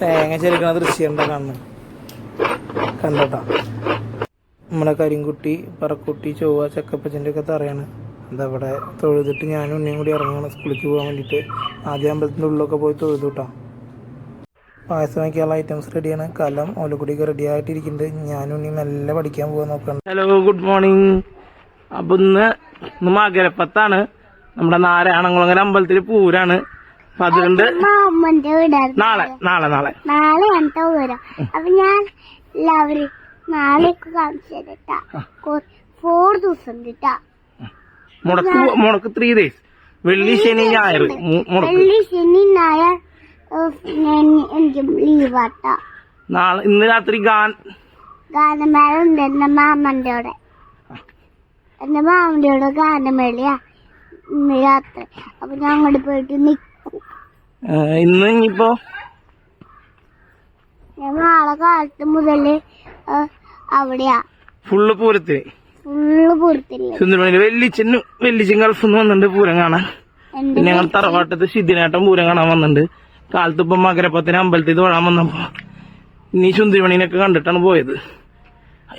തേങ്ങ ചെരുക്കണ ദൃശ്യം കണ്ണ്? കാണുന്നത് കണ്ടോട്ടാ. നമ്മളെ കരിങ്കുട്ടി പറക്കുട്ടി ചൊവ്വ ചക്കപ്പച്ചന്റെ ഒക്കെ തറയാണ്. എന്താ ഇവിടെ തൊഴുതിട്ട് ഞാനും ഉണ്ണിയും കൂടി ഇറങ്ങണം സ്കൂളിലേക്ക് പോകാൻ വേണ്ടിയിട്ട്. ആദ്യം അമ്പലത്തിന്റെ ഉള്ളിലൊക്കെ പോയി തൊഴുതുട്ടാ. പായസം വയ്ക്കാനുള്ള ഐറ്റംസ് റെഡിയാണ് കലം ഓലക്കുടിയൊക്കെ റെഡി ആയിട്ടിരിക്കുന്നുണ്ട്. ഞാനും ഉണ്ണി മെല്ലെ പഠിക്കാൻ പോകാൻ നോക്കണം. ഹലോ ഗുഡ് മോർണിംഗ് അപ്പൊ ഇന്ന് ഇന്ന് മകരപ്പത്താണ്. നമ്മുടെ നാരായണംകുളങ്ങര അമ്പലത്തിൽ പൂരാണ്. അതുകൊണ്ട് അമ്മന്റെ വീടായിരുന്നു. നാളെ നാളെ നാളെ. നാളെ എന്തോ വരാം. അപ്പൊ ഞാൻ എല്ലാവരും നാളെയൊക്കെ കാണിച്ചു തരട്ടാ ഫോർ ദിവസം ഉണ്ട് ട്ടാ മുടക്ക് മുടക്ക് ത്രീ ഡേയ്സ് വെള്ളി ശനി ഞായർ വെള്ളി ശനി ഞായർ എനിക്ക് ലീവാട്ടാ. നാളെ ഇന്ന് രാത്രി ഗാൻ ഗാനമേള ഉണ്ട് എന്റെ മാമന്റെ അവിടെ. എന്റെ മാമന്റെ അവിടെ ഗാനമേളയാ. ഇന്ന് രാത്രി. അപ്പൊ ഞാൻ അങ്ങോട്ട് പോയിട്ട് നിക്കും. ഇന്ന് ഇനിയിപ്പോ? നാളെ കാലത്ത് മുതൽ അവിടെയാ. ഫുള്ള് പൂരത്തിന് ഫുള്ള് പൂരത്തില്ലേ സുന്ദരമണിയിൽ വെല്ലിച്ചനും വെല്ലിച്ചൻ ഗൾഫിൽ നിന്ന് വന്നിട്ടുണ്ട് പൂരം കാണാൻ. പിന്നെ ഞങ്ങൾ തറവാട്ടത്ത് സിദ്ധിനേട്ടൻ പൂരം കാണാൻ വന്നിട്ടുണ്ട്. കാലത്ത് ഇപ്പൊ മകരപ്പത്തിന് അമ്പലത്തിൽ തൊഴാൻ വന്നപ്പോ. ഇനി സുന്ദരിമണിനൊക്കെ കണ്ടിട്ടാണ് പോയത്.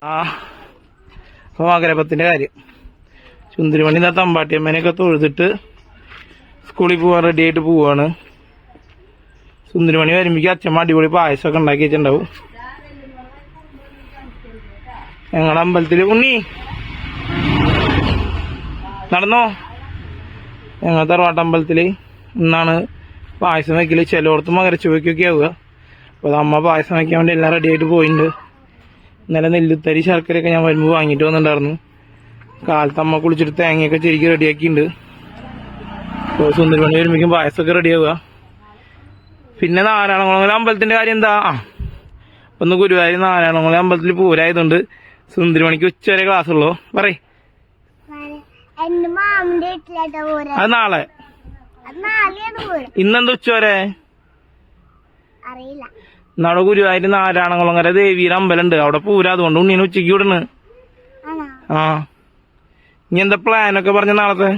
ആ അപ്പൊ മകരപ്പത്തിന്റെ കാര്യം. സുന്ദരിമണി തമ്പാട്ടിയമ്മേനെയൊക്കെ തൊഴുതിട്ട് സ്കൂളിൽ പോവാൻ റെഡി ആയിട്ട് പോവാണ്. സുന്ദരിമണി വരുമ്പോഴേക്കും അച്ഛമ്മ അടിപൊളി പായസമൊക്കെ ഉണ്ടാക്കി വെച്ചിട്ടുണ്ടാവും ഞങ്ങളുടെ അമ്പലത്തിൽ ഉണ്ണി. നടന്നോ? ഞങ്ങൾ തറവാട്ടമ്പലത്തിൽ ഇന്നാണ് പായസം വയ്ക്കൽ ചിലയിടത്ത് മകരച്ചുവയ്ക്കൊക്കെ ആവുക. അപ്പോൾ അമ്മ പായസം വയ്ക്കാൻ വേണ്ടി എല്ലാം റെഡിയായിട്ട് പോയിട്ടുണ്ട് ഇന്നലെ നെല്ലുത്തരി ശർക്കരയൊക്കെ ഞാൻ വരുമ്പോൾ വാങ്ങിയിട്ട് വന്നിട്ടുണ്ടായിരുന്നു. കാലത്ത് അമ്മ കുളിച്ചിട്ട് തേങ്ങയൊക്കെ ശരിക്കും റെഡിയാക്കിയിട്ടുണ്ട് അപ്പോൾ സുന്ദരമണി വരുമ്പോഴേക്കും പായസമൊക്കെ റെഡി ആവുക. പിന്നെ നാരായണകുളം അമ്പലത്തിന്റെ കാര്യം എന്താ? ആ ഒന്ന് ഗുരുവായൂർ നാരായണകുളം അമ്പലത്തിൽ പൂരായതുകൊണ്ട് സുന്ദരമണിക്ക് ഉച്ചവരെ ക്ലാസ് ഉള്ളൂ പറയ് അത് നാളെ. ഇന്നെന്താ ഉച്ച വരെ നാളെ ഗുരുവായൂർ നാരായണകുളങ്ങര ദേവിയുടെ അമ്പലം ഉണ്ട് അവിടെ പൂരാ അതുകൊണ്ട് ഉണ്ണീനെ ഉച്ചയ്ക്ക് വിടണ്. ആ. ഇനി എന്താ പ്ലാനൊക്കെ പറഞ്ഞ നാളത്തെ?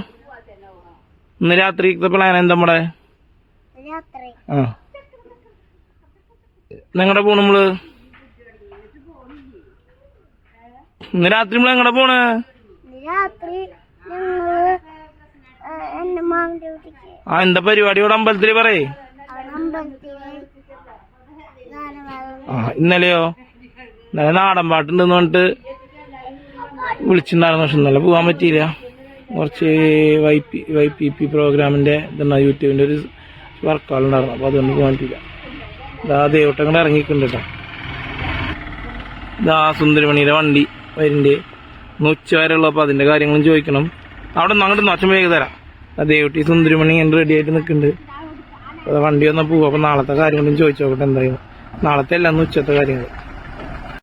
ഇന്ന് രാത്രിത്തെ പ്ലാൻ എന്താ നമ്മുടെ രാത്രി. ആ. നിങ്ങടെ പോണ് നമ്മൾ? ഇന്ന് രാത്രി നമ്മൾ എങ്ങടെ പോണ്? രാത്രി ആ എന്താ പരിപാടി ഇവിടെ അമ്പലത്തിൽ പറയേ? ആ ഇന്നലെയോ? ഇന്നലെ നാടൻ പാട്ടുണ്ടെന്ന് പറഞ്ഞിട്ട് വിളിച്ചിട്ടുണ്ടായിരുന്നു പക്ഷെ ഇന്നലെ പോകാൻ പറ്റിയില്ല. കുറച്ച് Y P Y P P പ്രോഗ്രാമിന്റെ ഇതെന്നാ യൂട്യൂബിന്റെ ഒരു വർക്കുകളുണ്ടായിരുന്നു അപ്പൊ അതുകൊണ്ട് പോകാൻ പറ്റിയില്ല. ഇതാ ദേവട്ടം കൂടെ ഇറങ്ങിയിട്ടുണ്ട് കേട്ടോ ഇതാ സുന്ദരമണിയുടെ വണ്ടി വരുന്നുണ്ട്. ഒന്ന് ഉച്ച വരെ ഉള്ളപ്പോൾ അതിന്റെ കാര്യങ്ങളും ചോദിക്കണം. അവിടെ നിന്ന് അങ്ങോട്ട് നോച്ചം വേഗം തരാം. ആ ദേവട്ടി സുന്ദരമണി എന്റെ റെഡി ആയിട്ട് നിൽക്കുന്നുണ്ട്. വണ്ടി വന്നാൽ പോവും. അപ്പോൾ നാളത്തെ കാര്യങ്ങളും ചോദിച്ചു നോക്കട്ടെ എന്തായാലും. നാളത്തെ അല്ല ഉച്ചത്തെ കാര്യങ്ങൾ